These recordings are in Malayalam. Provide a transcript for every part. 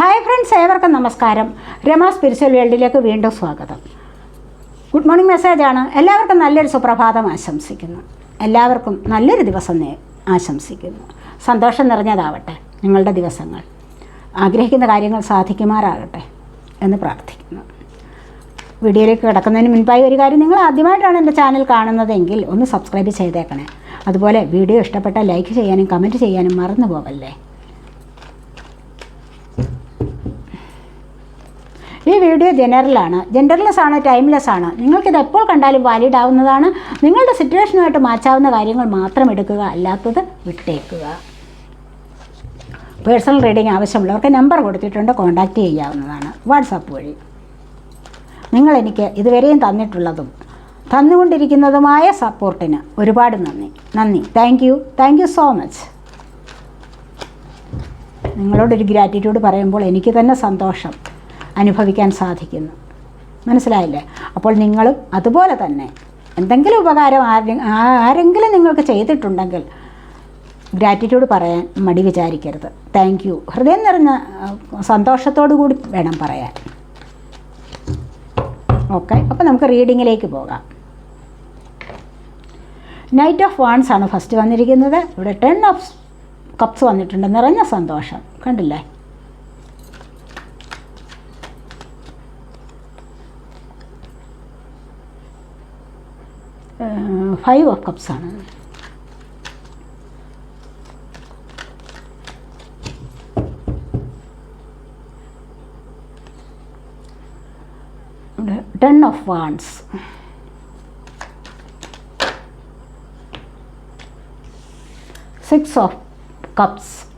ഹായ് ഫ്രണ്ട്സ് ഏവർക്കും നമസ്കാരം. രമ സ്പിരിച്വൽ വേൾഡിലേക്ക് വീണ്ടും സ്വാഗതം. ഗുഡ് മോർണിംഗ് മെസ്സേജാണ് എല്ലാവർക്കും നല്ലൊരു സുപ്രഭാതം ആശംസിക്കുന്നു. എല്ലാവർക്കും നല്ലൊരു ദിവസം നേ ആശംസിക്കുന്നു. സന്തോഷം നിറഞ്ഞതാവട്ടെ നിങ്ങളുടെ ദിവസങ്ങൾ. ആഗ്രഹിക്കുന്ന കാര്യങ്ങൾ സാധിക്കുമാറാകട്ടെ എന്ന് പ്രാർത്ഥിക്കുന്നു. വീഡിയോയിലേക്ക് കിടക്കുന്നതിന് മുൻപായി ഒരു കാര്യം നിങ്ങൾ ആദ്യമായിട്ടാണ് എന്റെ ചാനൽ കാണുന്നതെങ്കിൽ ഒന്ന് സബ്സ്ക്രൈബ് ചെയ്തേക്കണേ. അതുപോലെ വീഡിയോ ഇഷ്ടപ്പെട്ടാൽ ലൈക്ക് ചെയ്യാനും കമന്റ് ചെയ്യാനും മറന്നു പോകല്ലേ ഈ വീഡിയോ ജനറലാണ് ജെൻഡർലെസ് ആണ് ടൈംലെസ് ആണ്. നിങ്ങൾക്കിത് എപ്പോൾ കണ്ടാലും വാലിഡ് ആവുന്നതാണ്. നിങ്ങളുടെ സിറ്റുവേഷനുമായിട്ട് മാച്ചാവുന്ന കാര്യങ്ങൾ മാത്രം എടുക്കുക അല്ലാത്തത് വിട്ടേക്കുക. പേഴ്സണൽ റീഡിംഗ് ആവശ്യമുള്ളവർക്ക് നമ്പർ കൊടുത്തിട്ടുണ്ട് കോൺടാക്റ്റ് ചെയ്യാവുന്നതാണ്. വാട്സാപ്പ് വഴി. നിങ്ങളെനിക്ക് ഇതുവരെയും തന്നിട്ടുള്ളതും തന്നുകൊണ്ടിരിക്കുന്നതുമായ സപ്പോർട്ടിന് ഒരുപാട് നന്ദി. നന്ദി. Thank you thank you so much നിങ്ങളോടൊരു ഗ്രാറ്റിറ്റ്യൂഡ് പറയുമ്പോൾ എനിക്ക് തന്നെ സന്തോഷം. അനുഭവിക്കാൻ സാധിക്കുന്നു. മനസ്സിലായില്ലേ? അപ്പോൾ നിങ്ങളും അതുപോലെ തന്നെ എന്തെങ്കിലും ഉപകാരം ആരെ ആരെങ്കിലും നിങ്ങൾക്ക് ചെയ്തിട്ടുണ്ടെങ്കിൽ ഗ്രാറ്റിറ്റ്യൂഡ് പറയാൻ മടി വിചാരിക്കരുത്. താങ്ക് യു ഹൃദയം നിറഞ്ഞ സന്തോഷത്തോടു കൂടി വേണം പറയാൻ. ഓക്കെ അപ്പോൾ നമുക്ക് റീഡിങ്ങിലേക്ക് പോകാം. നൈറ്റ് ഓഫ് വാൺസ് ആണ് ഫസ്റ്റ് വന്നിരിക്കുന്നത്. ഇവിടെ ടെൻ ഓഫ് കപ്സ് വന്നിട്ടുണ്ട്. നിറഞ്ഞ സന്തോഷം. കണ്ടില്ലേ? ഫൈവ് ഓഫ് കപ്സ് ആണ്. Ten of wands six of cups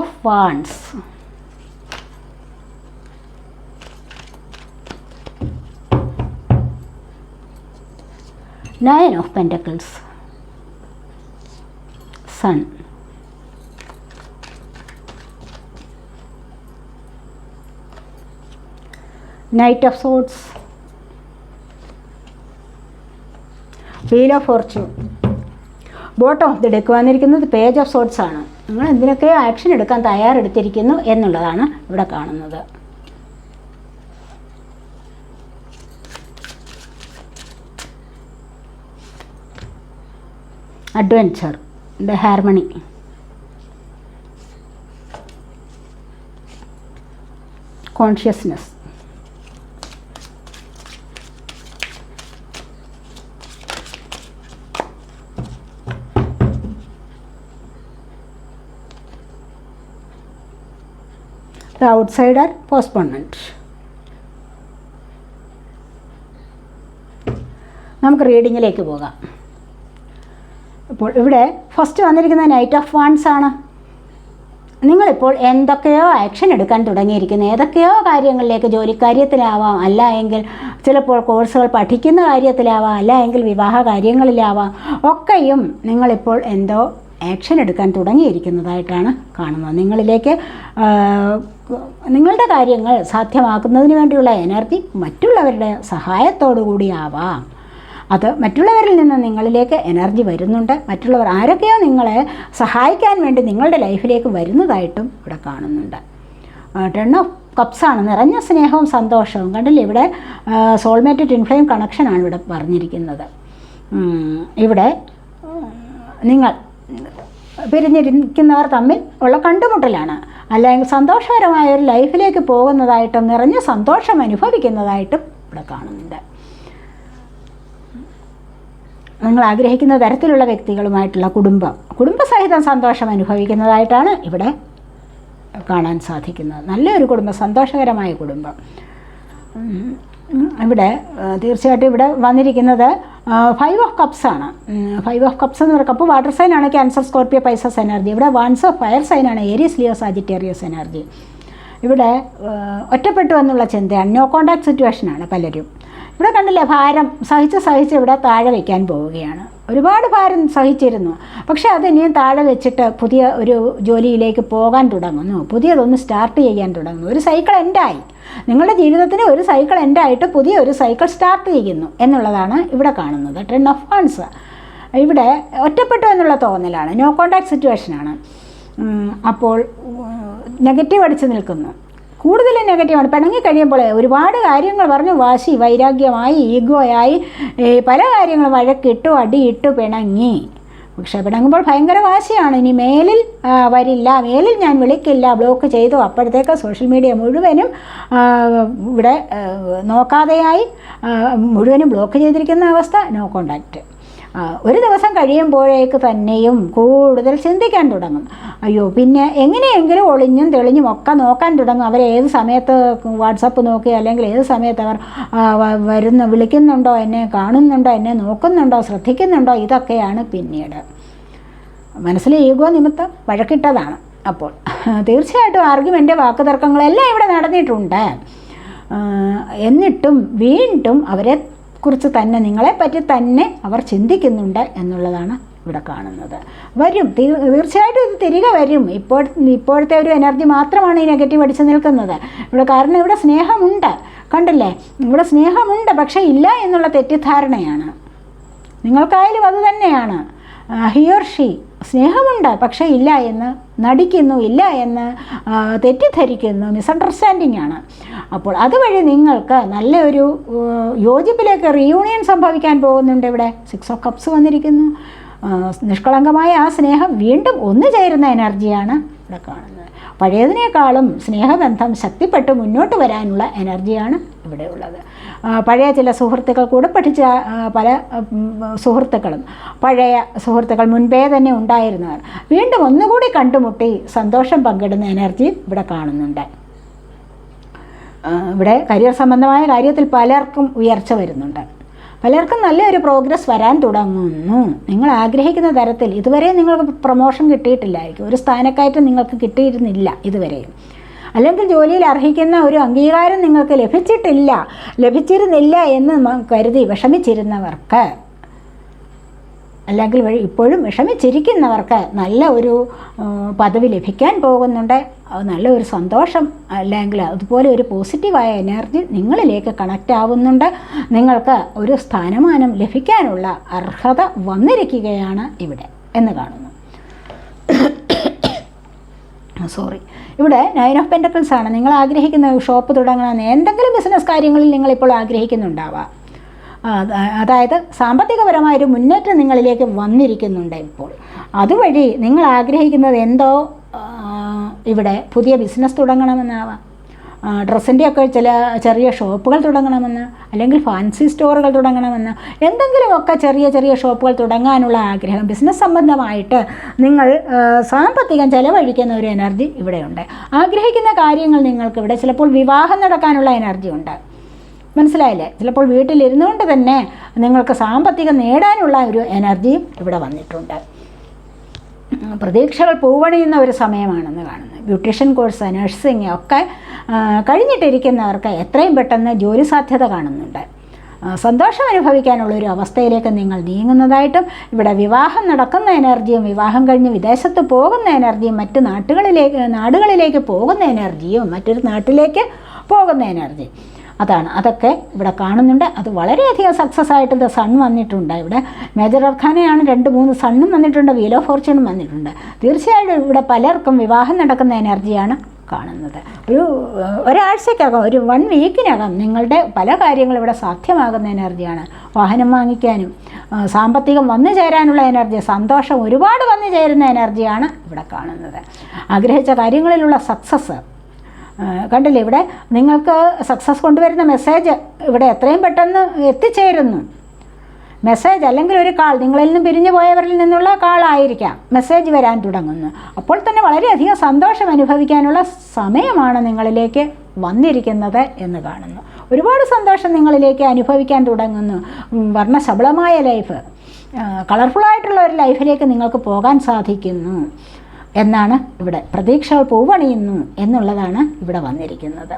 of wands nine of pentacles sun knight of swords wheel of fortune bottom of the deck വന്നിരിക്കുന്നത് പേജ് ഓഫ് സോട്സ് ആണ്. നിങ്ങൾ എന്തിനൊക്കെയോ ആക്ഷൻ എടുക്കാൻ തയ്യാറെടുത്തിരിക്കുന്നു എന്നുള്ളതാണ് ഇവിടെ കാണുന്നത്. Adventure the harmony consciousness the outsider postponement നമുക്ക് റീഡിങ്ങിലേക്ക് പോകാം. അപ്പോൾ ഇവിടെ ഫസ്റ്റ് വന്നിരിക്കുന്ന നൈറ്റ് ഓഫ് വാൺസ് ആണ്. നിങ്ങളിപ്പോൾ എന്തൊക്കെയോ ആക്ഷൻ എടുക്കാൻ തുടങ്ങിയിരിക്കുന്നു. ഏതൊക്കെയോ കാര്യങ്ങളിലേക്ക് ജോലിക്കാര്യത്തിലാവാം അല്ല എങ്കിൽ ചിലപ്പോൾ കോഴ്സുകൾ പഠിക്കുന്ന കാര്യത്തിലാവാം. അല്ല എങ്കിൽ വിവാഹ കാര്യങ്ങളിലാവാം. ഒക്കെയും നിങ്ങളിപ്പോൾ എന്തോ ആക്ഷൻ എടുക്കാൻ തുടങ്ങിയിരിക്കുന്നതായിട്ടാണ് കാണുന്നത്. നിങ്ങളിലേക്ക് നിങ്ങളുടെ കാര്യങ്ങൾ സാധ്യമാക്കുന്നതിന് വേണ്ടിയുള്ള എനർജി മറ്റുള്ളവരുടെ സഹായത്തോടു കൂടി ആവാം. അത് മറ്റുള്ളവരിൽ നിന്ന് നിങ്ങളിലേക്ക് എനർജി വരുന്നുണ്ട്. മറ്റുള്ളവർ ആരൊക്കെയോ നിങ്ങളെ സഹായിക്കാൻ വേണ്ടി നിങ്ങളുടെ ലൈഫിലേക്ക് വരുന്നതായിട്ടും ഇവിടെ കാണുന്നുണ്ട്. ടെൺ ഓഫ് കപ്സാണ് നിറഞ്ഞ സ്നേഹവും സന്തോഷവും. കണ്ടില്ലേ? ഇവിടെ സോൾമേറ്റ് ടിൻഫ്ലെയിം കണക്ഷനാണ് ഇവിടെ പറഞ്ഞിരിക്കുന്നത്. ഇവിടെ നിങ്ങൾ പിരിഞ്ഞിരിക്കുന്നവർ തമ്മിൽ ഉള്ള കണ്ടുമുട്ടലാണ്. അല്ലെങ്കിൽ സന്തോഷകരമായ ഒരു ലൈഫിലേക്ക് പോകുന്നതായിട്ടും നിറഞ്ഞ സന്തോഷം അനുഭവിക്കുന്നതായിട്ടും ഇവിടെ കാണുന്നുണ്ട്. നിങ്ങൾ ആഗ്രഹിക്കുന്ന തരത്തിലുള്ള വ്യക്തികളുമായിട്ടുള്ള കുടുംബം കുടുംബസഹിതം സന്തോഷം അനുഭവിക്കുന്നതായിട്ടാണ് ഇവിടെ കാണാൻ സാധിക്കുന്നത്. നല്ലൊരു കുടുംബം സന്തോഷകരമായ കുടുംബം. ഇവിടെ തീർച്ചയായിട്ടും ഇവിടെ വന്നിരിക്കുന്നത് ഫൈവ് ഓഫ് കപ്സ് ആണ്. ഫൈവ് ഓഫ് കപ്സ് എന്ന് പറയുന്ന കപ്പ് വാട്ടർ സൈൻ ആണ് ക്യാൻസർ സ്കോർപ്പിയോ പൈസസ് എനർജി ഇവിടെ വൺസ് ഓഫ് ഫയർ സൈൻ ആണ് ഏരിയസ് ലിയോ സാജിറ്റേറിയസ് എനർജി ഇവിടെ ഒറ്റപ്പെട്ടു എന്നുള്ള ചിന്തയാണ്. നോ കോണ്ടാക്ട് സിറ്റുവേഷനാണ് പലരും. ഇവിടെ കണ്ടില്ലേ ഭാരം സഹിച്ച് സഹിച്ച് ഇവിടെ താഴെ വയ്ക്കാൻ പോവുകയാണ്. ഒരുപാട് ഭാരം സഹിച്ചിരുന്നു. പക്ഷേ അത് ഇനിയും താഴെ വെച്ചിട്ട് പുതിയ ഒരു ജോലിയിലേക്ക് പോകാൻ തുടങ്ങുന്നു. പുതിയതൊന്ന് സ്റ്റാർട്ട് ചെയ്യാൻ തുടങ്ങുന്നു. ഒരു സൈക്കിൾ എൻഡായി നിങ്ങളുടെ ജീവിതത്തിന് ഒരു സൈക്കിൾ എന്റെ ആയിട്ട് പുതിയ ഒരു സൈക്കിൾ സ്റ്റാർട്ട് ചെയ്യുന്നു എന്നുള്ളതാണ് ഇവിടെ കാണുന്നത്. ടെൻ ഓഫ് വൺസ് ഇവിടെ ഒറ്റപ്പെട്ടു എന്നുള്ള തോന്നലാണ്. നോ കോണ്ടാക്ട് സിറ്റുവേഷനാണ് അപ്പോൾ നെഗറ്റീവ് അടിച്ചു നിൽക്കുന്നു. കൂടുതൽ നെഗറ്റീവാണ് പിണങ്ങി കഴിയുമ്പോൾ ഒരുപാട് കാര്യങ്ങൾ പറഞ്ഞു വാശി വൈരാഗ്യമായി ഈഗോയായി പല കാര്യങ്ങളും വഴക്കിട്ടു അടിയിട്ടു പിണങ്ങി. പക്ഷെ പിണങ്ങുമ്പോൾ ഭയങ്കര വാശിയാണ്. ഇനി മേലിൽ വരില്ല. മേലിൽ ഞാൻ വിളിക്കില്ല. ബ്ലോക്ക് ചെയ്തു. അപ്പോഴത്തേക്ക് സോഷ്യൽ മീഡിയ മുഴുവനും ഇവിടെ നോക്കാതെയായി മുഴുവനും ബ്ലോക്ക് ചെയ്തിരിക്കുന്ന അവസ്ഥ നോ കോണ്ടാക്റ്റ് ഒരു ദിവസം കഴിയുമ്പോഴേക്ക് തന്നെയും കൂടുതൽ ചിന്തിക്കാൻ തുടങ്ങും. അയ്യോ പിന്നെ എങ്ങനെയെങ്കിലും ഒളിഞ്ഞും തെളിഞ്ഞും ഒക്കെ നോക്കാൻ തുടങ്ങും. അവർ ഏത് സമയത്ത് വാട്സപ്പ് നോക്കി അല്ലെങ്കിൽ ഏത് സമയത്ത് അവർ വരുന്ന വിളിക്കുന്നുണ്ടോ എന്നെ കാണുന്നുണ്ടോ എന്നെ നോക്കുന്നുണ്ടോ ശ്രദ്ധിക്കുന്നുണ്ടോ ഇതൊക്കെയാണ് പിന്നീട്. മനസ്സിലെ ഈഗോ നിമിത്തം വഴക്കിട്ടതാണ് അപ്പോൾ. തീർച്ചയായിട്ടും ആർഗ്യുമെന്റ് വാക്കുതർക്കങ്ങളെല്ലാം ഇവിടെ നടന്നിട്ടുണ്ട്. എന്നിട്ടും വീണ്ടും അവരെ കുറിച്ച് തന്നെ നിങ്ങളെപ്പറ്റി തന്നെ അവർ ചിന്തിക്കുന്നുണ്ട് എന്നുള്ളതാണ് ഇവിടെ കാണുന്നത്. വരും. തീർച്ചയായിട്ടും ഇത് തിരികെ വരും. ഇപ്പോൾ ഇപ്പോഴത്തെ ഒരു എനർജി മാത്രമാണ് ഈ നെഗറ്റീവ് അടിച്ചു നിൽക്കുന്നത്. ഇവിടെ കാരണം ഇവിടെ സ്നേഹമുണ്ട്. കണ്ടില്ലേ? ഇവിടെ സ്നേഹമുണ്ട് പക്ഷേ ഇല്ല എന്നുള്ള തെറ്റിദ്ധാരണയാണ്. നിങ്ങൾക്കായാലും അത് തന്നെയാണ്. ഹിയർ ഷീ സ്നേഹമുണ്ട് പക്ഷേ ഇല്ല എന്ന് നടിക്കുന്നു ഇല്ല എന്ന് തെറ്റിദ്ധരിക്കുന്നു മിസ്അണ്ടർസ്റ്റാൻഡിംഗ് ആണ്. അപ്പോൾ അതുവഴി നിങ്ങൾക്ക് നല്ലൊരു യോജിപ്പിലേക്ക് റീയൂണിയൻ സംഭവിക്കാൻ പോകുന്നുണ്ട് ഇവിടെ. സിക്സ് ഓഫ് കപ്സ് വന്നിരിക്കുന്നു. നിഷ്കളങ്കമായ ആ സ്നേഹം വീണ്ടും ഒന്നു ചേരുന്ന എനർജിയാണ് ഇവിടെ കാണുന്നത്. പഴയതിനേക്കാളും സ്നേഹബന്ധം ശക്തിപ്പെട്ട് മുന്നോട്ട് വരാനുള്ള എനർജിയാണ് ഇവിടെ ഉള്ളത്. പഴയ ചില സുഹൃത്തുക്കൾ കൂടെ പഠിച്ച പല സുഹൃത്തുക്കളും പഴയ സുഹൃത്തുക്കൾ മുൻപേ തന്നെ ഉണ്ടായിരുന്നവർ വീണ്ടും ഒന്നുകൂടി കണ്ടുമുട്ടി സന്തോഷം പങ്കിടുന്ന എനർജി ഇവിടെ കാണുന്നുണ്ട്. ഇവിടെ കരിയർ സംബന്ധമായ കാര്യത്തിൽ പലർക്കും ഉയർച്ച വരുന്നുണ്ട്. പലർക്കും നല്ലൊരു പ്രോഗ്രസ് വരാൻ തുടങ്ങുന്നു. നിങ്ങൾ ആഗ്രഹിക്കുന്ന തരത്തിൽ ഇതുവരെ നിങ്ങൾക്ക് പ്രൊമോഷൻ കിട്ടിയിട്ടില്ലായിരിക്കും. ഒരു സ്ഥാനക്കയറ്റം നിങ്ങൾക്ക് കിട്ടിയിരുന്നില്ല ഇതുവരെയും. അല്ലെങ്കിൽ ജോലിയിൽ അർഹിക്കുന്ന ഒരു അംഗീകാരം നിങ്ങൾക്ക് ലഭിച്ചിട്ടില്ല ലഭിച്ചിരുന്നില്ല എന്ന് കരുതി വിഷമിച്ചിരുന്നവർക്ക് അല്ലെങ്കിൽ ഇപ്പോഴും വിഷമിച്ചിരിക്കുന്നവർക്ക് നല്ല ഒരു പദവി ലഭിക്കാൻ പോകുന്നുണ്ട്. നല്ല ഒരു സന്തോഷം അല്ലെങ്കിൽ അതുപോലെ ഒരു പോസിറ്റീവായ എനർജി നിങ്ങളിലേക്ക് കണക്റ്റ് ആവുന്നുണ്ട്. നിങ്ങൾക്ക് ഒരു സ്ഥാനമാനം ലഭിക്കാനുള്ള അർഹത വന്നിരിക്കുകയാണ് ഇവിടെ എന്ന് കാണുന്നു. സോറി ഇവിടെ നയൻ ഓഫ് പെന്റക്കിൾസ് ആണ്. നിങ്ങൾ ആഗ്രഹിക്കുന്ന ഷോപ്പ് തുടങ്ങണമെന്ന് എന്തെങ്കിലും ബിസിനസ് കാര്യങ്ങളിൽ നിങ്ങളിപ്പോൾ ആഗ്രഹിക്കുന്നുണ്ടാവാം. അതായത് സാമ്പത്തികപരമായൊരു മുന്നേറ്റം നിങ്ങളിലേക്ക് വന്നിരിക്കുന്നുണ്ട് ഇപ്പോൾ. അതുവഴി നിങ്ങൾ ആഗ്രഹിക്കുന്നത് എന്തോ ഇവിടെ പുതിയ ബിസിനസ് തുടങ്ങണമെന്നാവാം ഡ്രസ്സിന്റെയൊക്കെ ചില ചെറിയ ഷോപ്പുകൾ തുടങ്ങണമെന്ന് അല്ലെങ്കിൽ ഫാൻസി സ്റ്റോറുകൾ തുടങ്ങണമെന്ന് എന്തെങ്കിലുമൊക്കെ ചെറിയ ചെറിയ ഷോപ്പുകൾ തുടങ്ങാനുള്ള ആഗ്രഹം ബിസിനസ് സംബന്ധമായിട്ട് നിങ്ങൾ സാമ്പത്തികം ചിലവഴിക്കുന്ന ഒരു എനർജി ഇവിടെയുണ്ട്. ആഗ്രഹിക്കുന്ന കാര്യങ്ങൾ നിങ്ങൾക്ക് ഇവിടെ ചിലപ്പോൾ വിവാഹം നടക്കാനുള്ള എനർജി ഉണ്ട്. മനസ്സിലായില്ലേ? ചിലപ്പോൾ വീട്ടിലിരുന്നുകൊണ്ട് തന്നെ നിങ്ങൾക്ക് സാമ്പത്തികം നേടാനുള്ള ഒരു എനർജിയും ഇവിടെ വന്നിട്ടുണ്ട്. പ്രതീക്ഷകൾ പൂവണിയുന്ന ഒരു സമയമാണെന്ന് കാണുന്നത് ബ്യൂട്ടീഷ്യൻ കോഴ്സ് നഴ്സിംഗ് ഒക്കെ കഴിഞ്ഞിട്ടിരിക്കുന്നവർക്ക് എത്രയും പെട്ടെന്ന് ജോലി സാധ്യത കാണുന്നുണ്ട്. സന്തോഷം അനുഭവിക്കാനുള്ള ഒരു അവസ്ഥയിലേക്ക് നിങ്ങൾ നീങ്ങുന്നതായിട്ടും ഇവിടെ വിവാഹം നടക്കുന്ന എനർജിയും വിവാഹം കഴിഞ്ഞ് വിദേശത്ത് പോകുന്ന എനർജിയും മറ്റ് നാട്ടുകളിലേക്ക് നാടുകളിലേക്ക് പോകുന്ന എനർജിയും മറ്റൊരു നാട്ടിലേക്ക് പോകുന്ന എനർജി അതാണ്. അതൊക്കെ ഇവിടെ കാണുന്നുണ്ട്. അത് വളരെയധികം സക്സസ് ആയിട്ട് ദ സൺ വന്നിട്ടുണ്ട്. ഇവിടെ മേജർ അർഖാനയാണ് രണ്ട് മൂന്ന് സണ്ണും വന്നിട്ടുണ്ട്. ഓഫ് ഫോർച്യൂണും വന്നിട്ടുണ്ട്. തീർച്ചയായിട്ടും ഇവിടെ പലർക്കും വിവാഹം നടക്കുന്ന എനർജിയാണ് കാണുന്നത്. ഒരു ഒരാഴ്ചക്കകം ഒരു വൺ വീക്കിനകം നിങ്ങളുടെ പല കാര്യങ്ങളും ഇവിടെ സാധ്യമാകുന്ന എനർജിയാണ്. വാഹനം വാങ്ങിക്കാനും സാമ്പത്തികം വന്നു ചേരാനുള്ള എനർജി സന്തോഷം ഒരുപാട് വന്നു ചേരുന്ന എനർജിയാണ് ഇവിടെ കാണുന്നത്. ആഗ്രഹിച്ച കാര്യങ്ങളിലുള്ള സക്സസ് കണ്ടില്ലേ? ഇവിടെ നിങ്ങൾക്ക് സക്സസ് കൊണ്ടുവരുന്ന മെസ്സേജ് ഇവിടെ എത്രയും പെട്ടെന്ന് എത്തിച്ചേരുന്നു. മെസ്സേജ് അല്ലെങ്കിൽ ഒരു കാൾ നിങ്ങളിൽ നിന്ന് പിരിഞ്ഞു പോയവരിൽ നിന്നുള്ള കാളായിരിക്കാം മെസ്സേജ് വരാൻ തുടങ്ങുന്നു. അപ്പോൾ തന്നെ വളരെയധികം സന്തോഷം അനുഭവിക്കാനുള്ള സമയമാണ് നിങ്ങളിലേക്ക് വന്നിരിക്കുന്നത് എന്ന് കാണുന്നു. ഒരുപാട് സന്തോഷം നിങ്ങളിലേക്ക് അനുഭവിക്കാൻ തുടങ്ങുന്നു. വർണശബളമായ ലൈഫ് കളർഫുള്ളായിട്ടുള്ള ഒരു ലൈഫിലേക്ക് നിങ്ങൾക്ക് പോകാൻ സാധിക്കുന്നു. എന്നാണ് ഇവിടെ പ്രതീക്ഷകൾ പൂവണിയുന്നു എന്നുള്ളതാണ് ഇവിടെ വന്നിരിക്കുന്നത്.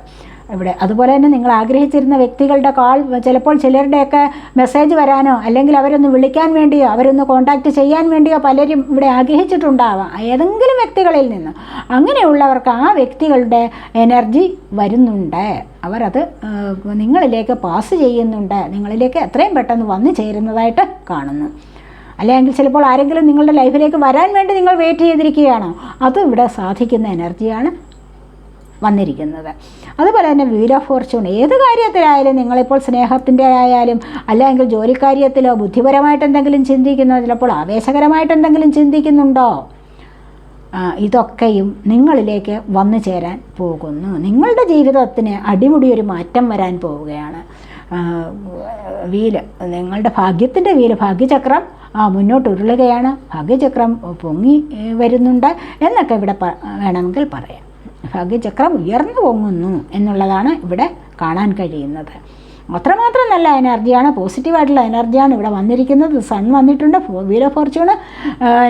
ഇവിടെ അതുപോലെ തന്നെ നിങ്ങൾ ആഗ്രഹിച്ചിരുന്ന വ്യക്തികളുടെ കാൾ ചിലപ്പോൾ ചിലരുടെയൊക്കെ മെസ്സേജ് വരാനോ അല്ലെങ്കിൽ അവരൊന്ന് വിളിക്കാൻ വേണ്ടിയോ അവരൊന്ന് കോൺടാക്റ്റ് ചെയ്യാൻ വേണ്ടിയോ പലരും ഇവിടെ ആഗ്രഹിച്ചിട്ടുണ്ടാവാം. ഏതെങ്കിലും വ്യക്തികളിൽ നിന്ന് അങ്ങനെയുള്ളവർക്ക് ആ വ്യക്തികളുടെ എനർജി വരുന്നുണ്ട്. അവരത് നിങ്ങളിലേക്ക് പാസ് ചെയ്യുന്നുണ്ട്. നിങ്ങളിലേക്ക് എത്രയും പെട്ടെന്ന് വന്നു ചേരുന്നതായിട്ട് കാണുന്നു. അല്ലെങ്കിൽ ചിലപ്പോൾ ആരെങ്കിലും നിങ്ങളുടെ ലൈഫിലേക്ക് വരാൻ വേണ്ടി നിങ്ങൾ വെയിറ്റ് ചെയ്തിരിക്കുകയാണ്. അതും ഇവിടെ സാധിക്കുന്ന എനർജിയാണ് വന്നിരിക്കുന്നത്. അതുപോലെ തന്നെ വീൽ ഓഫ് ഫോർച്യൂൺ ഏത് കാര്യത്തിലായാലും നിങ്ങളിപ്പോൾ സ്നേഹത്തിന്റെ ആയാലും അല്ലെങ്കിൽ ജോലിക്കാര്യത്തിലോ ബുദ്ധിപരമായിട്ട് എന്തെങ്കിലും ചിന്തിക്കുന്നോ ചിലപ്പോൾ ആവേശകരമായിട്ട് എന്തെങ്കിലും ചിന്തിക്കുന്നുണ്ടോ? ഇതൊക്കെയും നിങ്ങളിലേക്ക് വന്നു ചേരാൻ പോകുന്നു. നിങ്ങളുടെ ജീവിതത്തിന് അടിമുടി ഒരു മാറ്റം വരാൻ പോവുകയാണ്. വീൽ നിങ്ങളുടെ ഭാഗ്യത്തിന്റെ വീൽ ഭാഗ്യചക്രം ആ മുന്നോട്ട് ഉരുളുകയാണ്. ഭാഗ്യചക്രം പൊങ്ങി വരുന്നുണ്ട് എന്നൊക്കെ ഇവിടെ വേണമെങ്കിൽ പറയാം. ഭാഗ്യചക്രം ഉയർന്നു പൊങ്ങുന്നു എന്നുള്ളതാണ് ഇവിടെ കാണാൻ കഴിയുന്നത്. അത്രമാത്രം നല്ല എനർജിയാണ് പോസിറ്റീവായിട്ടുള്ള എനർജിയാണ് ഇവിടെ വന്നിരിക്കുന്നത്. സൺ വന്നിട്ടുണ്ട് wheel of fortune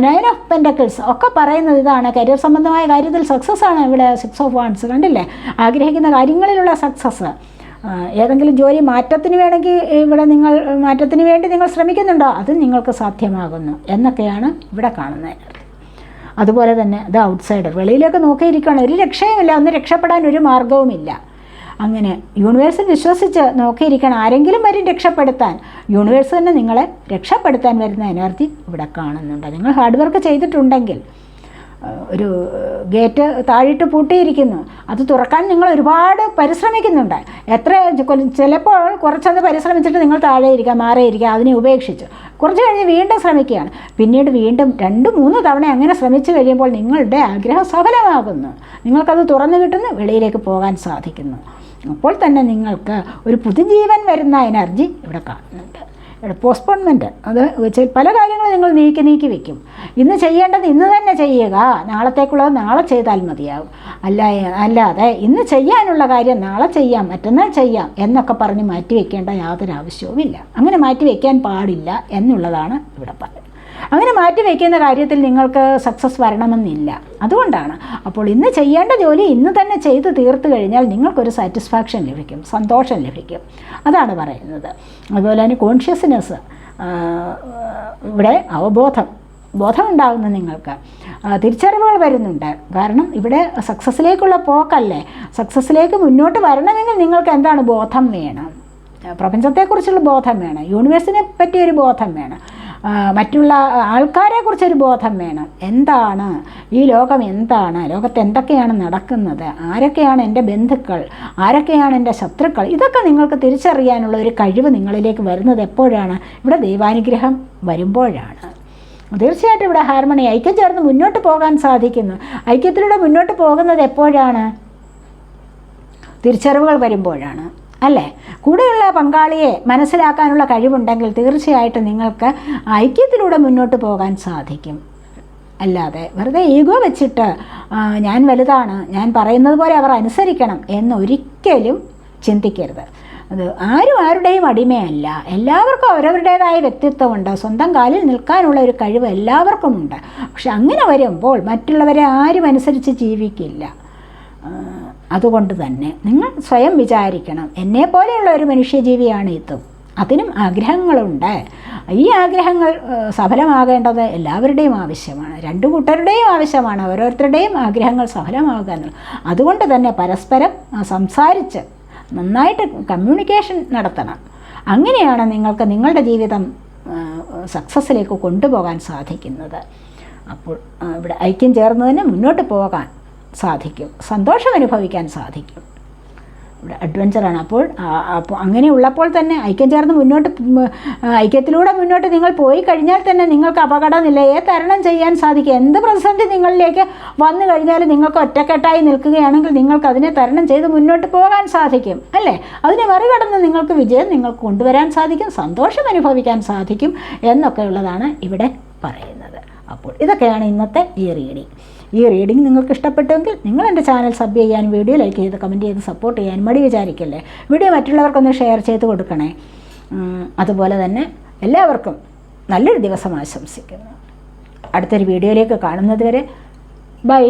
nine of pentacles ഒക്കെ പറയുന്നത് ഇതാണ്. കരിയർ സംബന്ധമായ കാര്യത്തിൽ സക്സസ് ആണ് ഇവിടെ സിക്സ് ഓഫ് വാൺസ് കണ്ടില്ലേ? ആഗ്രഹിക്കുന്ന കാര്യങ്ങളിലുള്ള സക്സസ് ഏതെങ്കിലും ജോലി മാറ്റത്തിന് വേണമെങ്കിൽ ഇവിടെ നിങ്ങൾ മാറ്റത്തിന് വേണ്ടി നിങ്ങൾ ശ്രമിക്കുന്നുണ്ടോ? അത് നിങ്ങൾക്ക് സാധ്യമാകുന്നു. എന്നൊക്കെയാണ് ഇവിടെ കാണുന്നത്. അതുപോലെ തന്നെ അത് ഔട്ട്സൈഡർ. വെളിയിലേക്ക് നോക്കിയിരിക്കുകയാണ്. ഒരു രക്ഷയുമില്ല. ഒന്ന് രക്ഷപ്പെടാൻ ഒരു മാർഗവുമില്ല അങ്ങനെ യൂണിവേഴ്സിൽ വിശ്വസിച്ച് നോക്കിയിരിക്കണം ആരെങ്കിലും വരും രക്ഷപ്പെടുത്താൻ. യൂണിവേഴ്സ് തന്നെ നിങ്ങളെ രക്ഷപ്പെടുത്താൻ വരുന്ന എനർജി ഇവിടെ കാണുന്നുണ്ട്. നിങ്ങൾ ഹാർഡ് വർക്ക് ചെയ്തിട്ടുണ്ടെങ്കിൽ ഒരു ഗേറ്റ് താഴിട്ട് പൂട്ടിയിരിക്കുന്നു. അത് തുറക്കാൻ നിങ്ങൾ ഒരുപാട് പരിശ്രമിക്കുന്നുണ്ട്. എത്ര ചിലപ്പോൾ കുറച്ചൊന്ന് പരിശ്രമിച്ചിട്ട് നിങ്ങൾ താഴെ ഇരിക്കുക മാറി ഇരിക്കുക അതിനെ ഉപേക്ഷിച്ചു. കുറച്ച് കഴിഞ്ഞ് വീണ്ടും ശ്രമിക്കുകയാണ്. പിന്നീട് വീണ്ടും രണ്ട് മൂന്ന് തവണ അങ്ങനെ ശ്രമിച്ചു കഴിയുമ്പോൾ നിങ്ങളുടെ ആഗ്രഹം സഫലമാകുന്നു. നിങ്ങൾക്കത് തുറന്നു കിട്ടുന്നു വെളിയിലേക്ക് പോകാൻ സാധിക്കുന്നു. അപ്പോൾ തന്നെ നിങ്ങൾക്ക് ഒരു പുതുജീവൻ വരുന്ന എനർജി ഇവിടെ കാണുന്നുണ്ട്. പോസ്റ്റ്പോൺമെന്റ് അത് പല കാര്യങ്ങളും നിങ്ങൾ നീക്കി നീക്കി വെക്കും. ഇന്ന് ചെയ്യേണ്ടത് ഇന്ന് തന്നെ ചെയ്യുക. നാളത്തേക്കുള്ളത് നാളെ ചെയ്താൽ മതിയാവും. അല്ല അല്ലാതെ ഇന്ന് ചെയ്യാനുള്ള കാര്യം നാളെ ചെയ്യാം മറ്റന്നാൾ ചെയ്യാം എന്നൊക്കെ പറഞ്ഞ് മാറ്റി വെക്കേണ്ട യാതൊരു ആവശ്യവുമില്ല. അങ്ങനെ മാറ്റി വെക്കാൻ പാടില്ല എന്നുള്ളതാണ് ഇവിടെ പറയുന്നത്. അങ്ങനെ മാറ്റി വയ്ക്കുന്ന കാര്യത്തിൽ നിങ്ങൾക്ക് സക്സസ് വരണമെന്നില്ല. അതുകൊണ്ടാണ്. അപ്പോൾ ഇന്ന് ചെയ്യേണ്ട ജോലി ഇന്ന് തന്നെ ചെയ്തു തീർത്തു കഴിഞ്ഞാൽ നിങ്ങൾക്കൊരു സാറ്റിസ്ഫാക്ഷൻ ലഭിക്കും സന്തോഷം ലഭിക്കും. അതാണ് പറയുന്നത്. അതുപോലെ തന്നെ കോൺഷ്യസ്നെസ് ഇവിടെ അവബോധം ബോധമുണ്ടാകുന്നു നിങ്ങൾക്ക്. തിരിച്ചറിവുകൾ വരുന്നുണ്ട്. കാരണം ഇവിടെ സക്സസ്സിലേക്കുള്ള പോക്കല്ലേ? സക്സസ്സിലേക്ക് മുന്നോട്ട് വരണമെങ്കിൽ നിങ്ങൾക്ക് എന്താണ് ബോധം വേണം? പ്രപഞ്ചത്തെക്കുറിച്ചുള്ള ബോധം വേണം. യൂണിവേഴ്സിനെ പറ്റിയൊരു ബോധം വേണം. മറ്റുള്ള ആൾക്കാരെക്കുറിച്ചൊരു ബോധം വേണം. എന്താണ്? ഈ ലോകം എന്താണ്? ലോകത്ത് എന്തൊക്കെയാണ് നടക്കുന്നത്? ആരൊക്കെയാണ് എന്റെ ബന്ധുക്കൾ? ആരൊക്കെയാണ് എന്റെ ശത്രുക്കൾ? ഇതൊക്കെ നിങ്ങൾക്ക് തിരിച്ചറിയാനുള്ള ഒരു കഴിവ് നിങ്ങളിലേക്ക് വരുന്നത് എപ്പോഴാണ്? ഇവിടെ ദൈവാനുഗ്രഹം വരുമ്പോഴാണ്. തീർച്ചയായിട്ടും ഇവിടെ ഹാർമണി ഐക്യം ചേർന്ന് മുന്നോട്ട് പോകാൻ സാധിക്കുന്നു. ഐക്യത്തിലൂടെ മുന്നോട്ട് പോകുന്നത് എപ്പോഴാണ്? തിരിച്ചറിവുകൾ വരുമ്പോഴാണ്. അല്ലേ? കൂടെയുള്ള പങ്കാളിയെ മനസ്സിലാക്കാനുള്ള കഴിവുണ്ടെങ്കിൽ തീർച്ചയായിട്ടും നിങ്ങൾക്ക് ഐക്യത്തിലൂടെ മുന്നോട്ട് പോകാൻ സാധിക്കും. അല്ലാതെ വെറുതെ ഈഗോ വെച്ചിട്ട് ഞാൻ വലുതാണ് ഞാൻ പറയുന്നത് പോലെ അവർ അനുസരിക്കണം എന്നൊരിക്കലും ചിന്തിക്കരുത്. അത് ആരും ആരുടെയും അടിമയല്ല. എല്ലാവർക്കും അവരവരുടേതായ വ്യക്തിത്വമുണ്ട്. സ്വന്തം കാലിൽ നിൽക്കാനുള്ള ഒരു കഴിവ് എല്ലാവർക്കുമുണ്ട്. പക്ഷെ അങ്ങനെ വരുമ്പോൾ മറ്റുള്ളവരെ ആരും അനുസരിച്ച് ജീവിക്കില്ല. അതുകൊണ്ട് തന്നെ നിങ്ങൾ സ്വയം വിചാരിക്കണം. എന്നെ പോലെയുള്ള ഒരു മനുഷ്യജീവിയാണ് ഇതും. അതിനും ആഗ്രഹങ്ങളുണ്ട്. ഈ ആഗ്രഹങ്ങൾ സഫലമാകേണ്ടത് എല്ലാവരുടെയും ആവശ്യമാണ്. രണ്ടു കൂട്ടരുടെയും ആവശ്യമാണ്. ഓരോരുത്തരുടെയും ആഗ്രഹങ്ങൾ സഫലമാകുക എന്നുള്ളത് അതുകൊണ്ട് തന്നെ പരസ്പരം സംസാരിച്ച് നന്നായിട്ട് കമ്മ്യൂണിക്കേഷൻ നടത്തണം. അങ്ങനെയാണ് നിങ്ങൾക്ക് നിങ്ങളുടെ ജീവിതം സക്സസ്സിലേക്ക് കൊണ്ടുപോകാൻ സാധിക്കുന്നത്. അപ്പോൾ ഇവിടെ ഐക്യം ചേർന്ന് തന്നെ മുന്നോട്ട് പോകാൻ സാധിക്കും. സന്തോഷം അനുഭവിക്കാൻ സാധിക്കും. ഇവിടെ അഡ്വഞ്ചറാണ് അപ്പോൾ അപ്പോൾ അങ്ങനെ ഉള്ളപ്പോൾ തന്നെ ഐക്യം ചേർന്ന് മുന്നോട്ട് ഐക്യത്തിലൂടെ മുന്നോട്ട് നിങ്ങൾ പോയി കഴിഞ്ഞാൽ തന്നെ നിങ്ങൾക്ക് അപകട നിലയെ തരണം ചെയ്യാൻ സാധിക്കും. എന്ത് പ്രതിസന്ധി നിങ്ങളിലേക്ക് വന്നു കഴിഞ്ഞാൽ നിങ്ങൾക്ക് ഒറ്റക്കെട്ടായി നിൽക്കുകയാണെങ്കിൽ നിങ്ങൾക്ക് അതിനെ തരണം ചെയ്ത് മുന്നോട്ട് പോകാൻ സാധിക്കും. അല്ലേ? അതിനെ മറികടന്ന് നിങ്ങൾക്ക് വിജയം നിങ്ങൾക്ക് കൊണ്ടുവരാൻ സാധിക്കും സന്തോഷം അനുഭവിക്കാൻ സാധിക്കും എന്നൊക്കെയുള്ളതാണ് ഇവിടെ പറയുന്നത്. അപ്പോൾ ഇതൊക്കെയാണ് ഇന്നത്തെ ഈ റീഡിങ് ഈ റീഡിംഗ് നിങ്ങൾക്ക് ഇഷ്ടപ്പെട്ടുവെങ്കിൽ നിങ്ങൾ എന്റെ ചാനൽ സബ് ചെയ്യാനും വീഡിയോ ലൈക്ക് ചെയ്ത് കമന്റ് ചെയ്ത് സപ്പോർട്ട് ചെയ്യാനും മടി വിചാരിക്കല്ലേ? വീഡിയോ മറ്റുള്ളവർക്കൊന്ന് ഷെയർ ചെയ്ത് കൊടുക്കണേ. അതുപോലെ തന്നെ എല്ലാവർക്കും നല്ലൊരു ദിവസം ആശംസിക്കുന്നു. അടുത്തൊരു വീഡിയോയിലേക്ക് കാണുന്നത് വരെ ബൈ